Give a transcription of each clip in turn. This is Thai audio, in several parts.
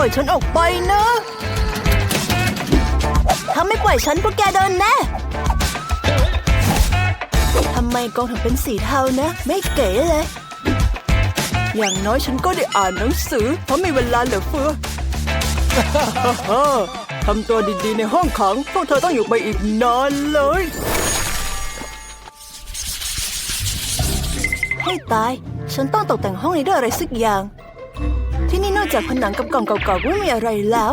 ปล่อยฉันออกไปนะ ถ้าไม่ปล่อยฉันพวกแกโดนแน่ทำไมกองถึงเป็นสีเทานะ ไม่เก๋เลย อย่างน้อยฉันก็ได้อ่านหนังสือ เพราะมีเวลาเหลือเฟือทำตัวดีๆในห้องขัง พวกเธอต้องอยู่ไปอีกนานเลย ให้ตาย ฉันต้องตกแต่งห้องนี้ด้วยอะไรสักอย่าง จากผนังกับกล่องเก่าๆก็ไม่มีอะไรแล้ว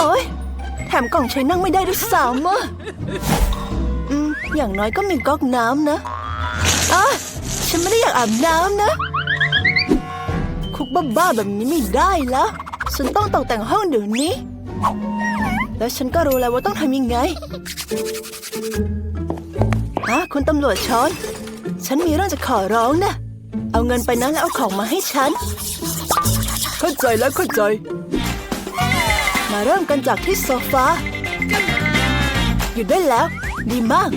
โอ๊ยแถมกล่องใช้นั่งไม่ได้ด้วยซ้ำอะอย่างน้อยก็มีก๊อกน้ำนะอะฉันไม่ได้อยากอาบน้ำนะ คุกบ้าๆแบบนี้ไม่ได้แล้ว ฉันต้องตกแต่งห้องเดี๋ยวนี้ แล้วฉันก็รู้แล้วว่าต้องทำยังไงฮะคุณตำรวจช้อน ฉันมีเรื่องจะขอร้องนะ เอาเงินไปนะแล้วเอาของมาให้ฉัน เข้าใจแล้วเข้าใจ มาเริ่มกันจากที่โซฟาหยุดได้แล้ว ดีมาก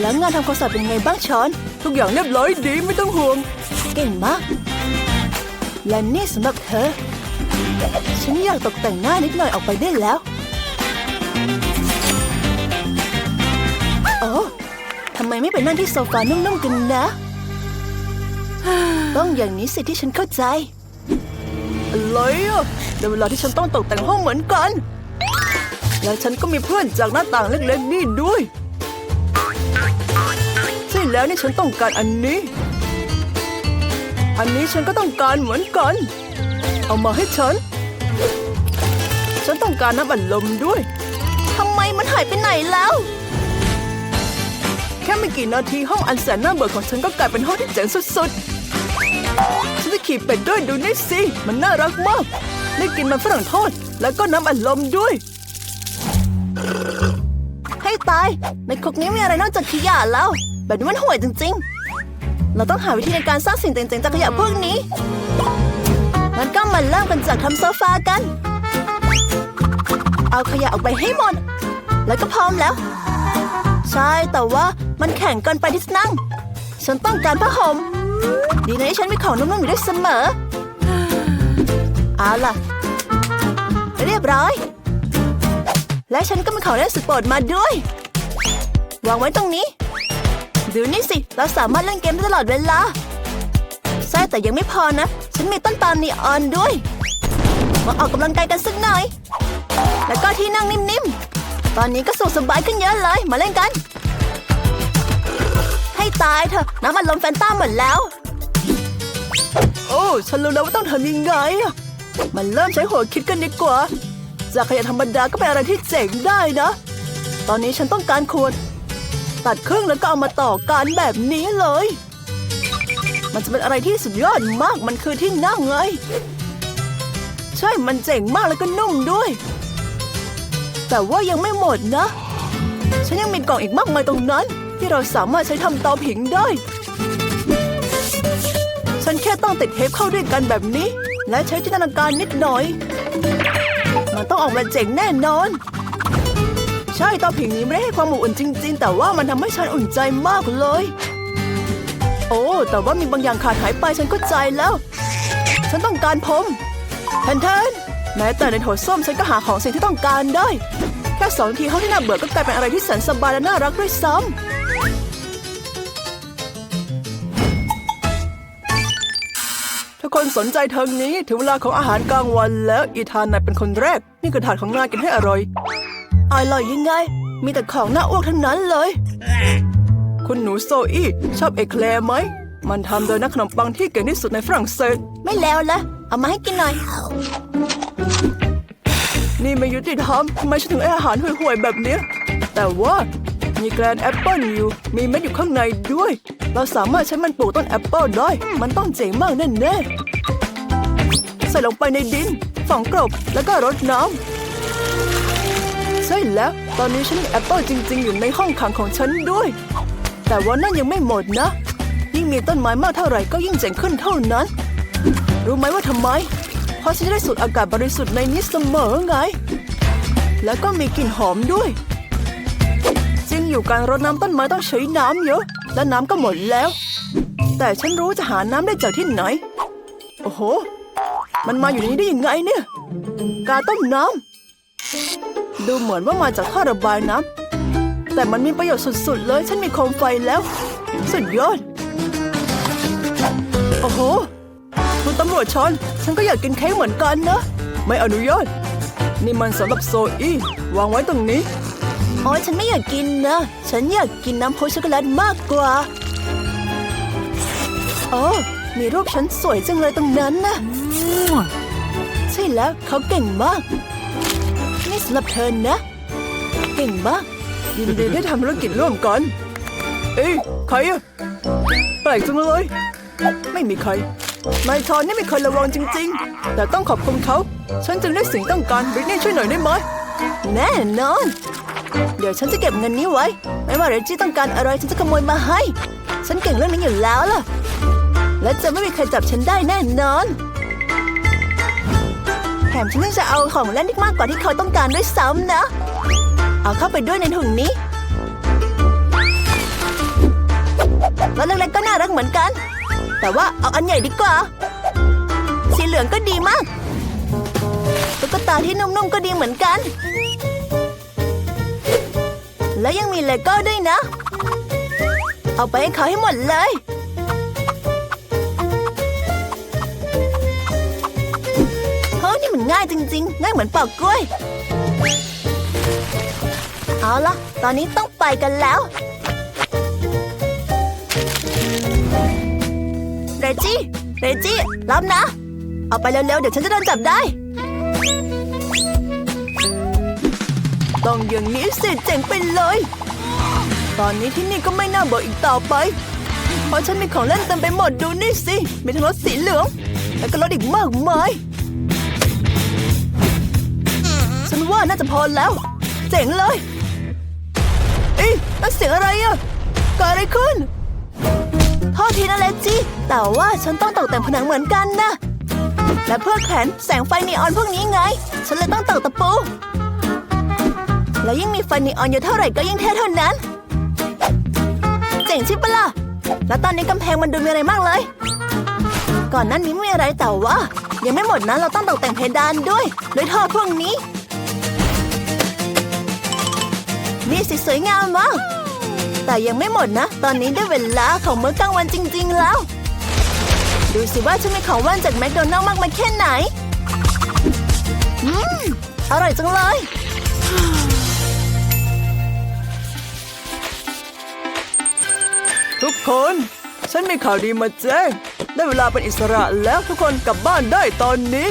แล้วงานทำความสะอาดเป็นไงบ้างช้อน ทุกอย่างเรียบร้อยดีไม่ต้องห่วง เก่งมาก และนี่สำหรับเธอ ฉันอยากตกแต่งหน้านิดหน่อยออกไปได้แล้วโอ้ทำไมไม่ไปนั่งที่โซฟานุ่มๆกันนะ ต้องอย่างนี้สิที่ฉันเข้าใจอะไรอะในเวลาที่ฉันต้องตกแต่งห้องเหมือนกัน และฉันก็มีเพื่อนจากหน้าต่างเล็กๆนี่ด้วยใช่แล้วนี่ฉันต้องการอันนี้ อันนี้ฉันก็ต้องการเหมือนกัน เอามาให้ฉัน ฉันต้องการน้ำอัดลมด้วยทำไมมันหายไปไหนแล้ว แค่ไม่กี่นาทีห้องอันแสนน่าเบื่อของฉันก็กลายเป็นห้องที่เจ๋งสุดๆ ฉันจะขี่เป็ดด้วยดูนี่สิ มันน่ารักมาก ได้กินมันฝรั่งทอด แล้วก็น้ำอัดลมด้วย ให้ตาย ในคุกนี้มีอะไรนอกจากขยะแล้ว แบบนี้มันห่วยจริง ๆ เราต้องหาวิธีในการสร้างสิ่งเจ๋งๆจากขยะพวกนี้งั้นก็มาเริ่มกันจากทำโซฟากัน เอาขยะออกไปให้หมด แล้วก็พร้อมแล้ว ใช่แต่ว่า มันแข็งเกินไปที่จะนั่ง ฉันต้องการผ้าห่มดีนะที่ฉันมีของนุ่มๆอยู่ด้วยเสมอ เอาล่ะ เรียบร้อย และฉันก็มีของเล่นสุดโปรดมาด้วย วางไว้ตรงนี้ ดูนี่สิ เราสามารถเล่นเกมได้ตลอดเวลา ใช่แต่ยังไม่พอนะ ฉันมีต้นปาล์มนีออนด้วย มาออกกำลังกายกันสักหน่อย แล้วก็ที่นั่งนิ่มๆ ตอนนี้ก็สุขสบายขึ้นเยอะเลย มาเล่นกัน ให้ตายเถอะน้ำมันลมแฟนต้าหมดแล้ว โอ้ฉันรู้แล้วว่าต้องทำยังไงอะมันเริ่มใช้หัวคิดกันดีกว่า จากขยะธรรมดาก็เป็นอะไรที่เจ๋งได้นะ ตอนนี้ฉันต้องการขวดตัดครึ่งแล้วก็เอามาต่อกันแบบนี้เลย มันจะเป็นอะไรที่สุดยอดมากมันคือที่นั่งไง ใช่มันเจ๋งมากแล้วก็นุ่มด้วย แต่ว่ายังไม่หมดนะ ฉันยังมีกล่องอีกมากมายตรงนั้นที่เราสามารถใช้ทำเตาผิงได้ ฉันแค่ต้องติดเทปเข้าด้วยกันแบบนี้ และใช้จินตนาการนิดหน่อย มันต้องออกมาเจ๋งแน่นอน ใช่เตาผิงนี้ไม่ได้ให้ความอบอุ่นจริง ๆ แต่ว่ามันทำให้ฉันอุ่นใจมากเลย โอ้ แต่ว่ามีบางอย่างขาดหายไปฉันก็ใจแล้ว ฉันต้องการพรมแทนเทนแม้แต่ในโถส้วมฉันก็หาของสิ่งที่ต้องการได้ แค่สองทีห้องที่น่าเบื่อก็กลายเป็นอะไรที่แสนสบายและน่ารักด้วยซ้ำ คนสนใจทางนี้ ถึงเวลาของอาหารกลางวันแล้วอีธานนายเป็นคนแรก นี่คือถาดของนายกินให้อร่อย อร่อยยังไง มีแต่ของน่าอ้วกทั้งนั้นเลย คุณหนูโซอี้ชอบเอแคลร์ไหม มันทำโดยนักขนมปังที่เก่งที่สุดในฝรั่งเศส ไม่แล้วละเอามาให้กินหน่อย นี่ไม่ยุติธรรมทำไมฉันถึงได้อาหารห่วยๆแบบเนี้ยแต่ว่ามีแกรนแอปเปิลอยู่ มีเม็ดอยู่ข้างในด้วย เราสามารถใช้มันปลูกต้นแอปเปิลได้ มันต้องเจ๋งมากแน่ๆใส่ลงไปในดินฝังกลบแล้วก็รดน้ำใช่แล้ว ตอนนี้ฉันมีแอปเปิลจริง ๆ อยู่ในห้องขังของฉันด้วย แต่ว่านั่นยังไม่หมดนะ ยิ่งมีต้นไม้มากเท่าไหร่ก็ยิ่งเจ๋งขึ้นเท่านั้น รู้ไหมว่าทำไม เพราะฉันจะได้สูดอากาศบริสุทธิ์ในนี้เสมอไง แล้วก็มีกลิ่นหอมด้วยจริงอยู่การรดน้ำต้นไม้ต้องใช้น้ำเยอะ และน้ำก็หมดแล้ว แต่ฉันรู้จะหาน้ำได้จากที่ไหน โอ้โห มันมาอยู่ในนี้ได้ยังไงเนี่ย กาต้มน้ำ ดูเหมือนว่ามาจากท่อระบายน้ำ แต่มันมีประโยชน์สุดๆ เลย ฉันมีโคมไฟแล้ว สุดยอด โอ้โห คุณตำรวจชอน ฉันก็อยากกินเค้กเหมือนกันนะ ไม่อนุญาต นี่มันสำหรับโซอี้วางไว้ตรงนี้ โอ้ยฉันไม่อยากกินนะ ฉันอยากกินน้ำโพช็อกโกแลตมากกว่า โอ้มีรูปฉันสวยจังเลยตรงนั้นนะ ใช่แล้วเขาเก่งมาก นี่สำหรับเธอนะ เก่งมาก ยินดีได้ทำธุรกิจร่วมกัน เอ้ยใครอะแปลกจังเลย ไม่มีใครนายชอนนี่ไม่เคยระวังจริง ๆ แต่ต้องขอบคุณเขา ฉันจึงได้สิ่งต้องการบริตนี่ช่วยหน่อยได้ไหมแน่นอน เดี๋ยวฉันจะเก็บเงินนี้ไว้ ไม่ว่าเรจี้ต้องการอะไรฉันจะขโมยมาให้ ฉันเก่งเรื่องนี้อยู่แล้วล่ะ และจะไม่มีใครจับฉันได้แน่นอนแถมฉันยังจะเอาของเล่นที่มากกว่าที่เขาต้องการด้วยซ้ำนะ เอาเข้าไปด้วยในถุงนี้รถเล็กๆก็น่ารักเหมือนกัน แต่ว่าเอาอันใหญ่ดีกว่า สีเหลืองก็ดีมากตุ๊กตาที่นุ่มๆก็ดีเหมือนกัน แล้วยังมีเลโก้ด้วยนะ เอาไปให้เขาให้หมดเลย มันง่ายจริง ๆ ง่ายเหมือนปอกกล้วย เอาละตอนนี้ต้องไปกันแล้วเรจี้เรจี้รับนะ เอาไปเร็วๆ เดี๋ยวฉันจะโดนจับได้ ต้องอย่างนี้สิเจ๋งไปเลย ตอนนี้ที่นี่ก็ไม่น่าเบื่ออีกต่อไป เพราะฉันมีของเล่นเต็มไปหมดดูนี่สิ มีทั้งรถสีเหลือง แล้วก็รถอีกมากมาย ว่าน่าจะพอแล้ว เจ๋งเลยเอ๊ะเสียงอะไรอะเกิดอะไรขึ้นโทษทีนะเลจี้แต่ว่าฉันต้องตกแต่งผนังเหมือนกันนะ และเพื่อแขนแสงไฟนีออนพวกนี้ไง ฉันเลยต้องตอกตะปู แล้วยิ่งมีไฟนีออนเยอะเท่าไหร่ก็ยิ่งเท่เท่านั้น เจ๋งใช่ปะล่ะ แล้วตอนนี้กำแพงมันดูมีอะไรมากเลย ก่อนนั้นนี้ไม่มีอะไรแต่ว่า ยังไม่หมดนะเราต้องตกแต่งเพดานด้วยด้วยท่อพวกนี้ นี่สิสวยงามมาก แต่ยังไม่หมดนะ ตอนนี้ได้เวลาของมื้อกลางวันจริง ๆ แล้ว ดูสิว่าฉันมีของว่างจากแมคโดนัลล์มากมายแค่ไหน อืม อร่อยจังเลย ทุกคน ฉันมีข่าวดีมาแจ้ง ได้เวลาเป็นอิสระแล้วทุกคนกลับบ้านได้ตอนนี้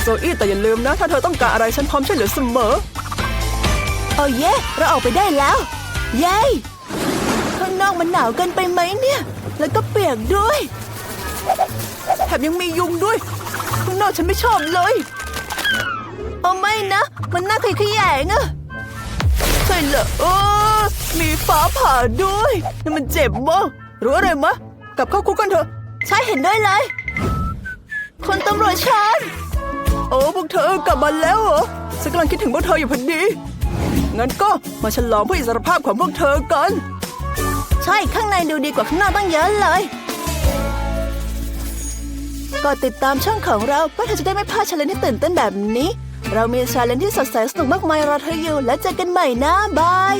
โซอี้แต่อย่าลืมนะ ถ้าเธอต้องการอะไรฉันพร้อมช่วยเหลือเสมอ อ้เย่เราออกไปได้แล้ว เย้ข้างนอกมันหนาวเกินไปไหมเนี่ย แล้วก็เปียกด้วย แถมยังมียุงด้วย ข้างนอกฉันไม่ชอบเลยเอาไม่นะ มันน่าขยขยงอะใช่เหรอโอ้มีฟ้าผ่าด้วยนี่มันเจ็บมากรู้อะไรมะกลับเข้าคุกกันเถอะ ใช่เห็นด้วยเลยคุณตำรวจชันโอ้พวกเธอกลับมาแล้วเหรอฉันกำลังคิดถึงพวกเธออยู่พอดี งั้นก็มาฉลองเพื่ออิสรภาพของพวกเธอกัน ใช่ข้างในดูดีกว่าข้างนอกตั้งเยอะเลยก็ติดตามช่องของเราเพื่อเธอจะได้ไม่พลาดชาเลนที่ตื่นเต้นแบบนี้ เรามีชาเลนที่สดใสสนุกมากมายรอเธออยู่ และเจอกันใหม่นะบาย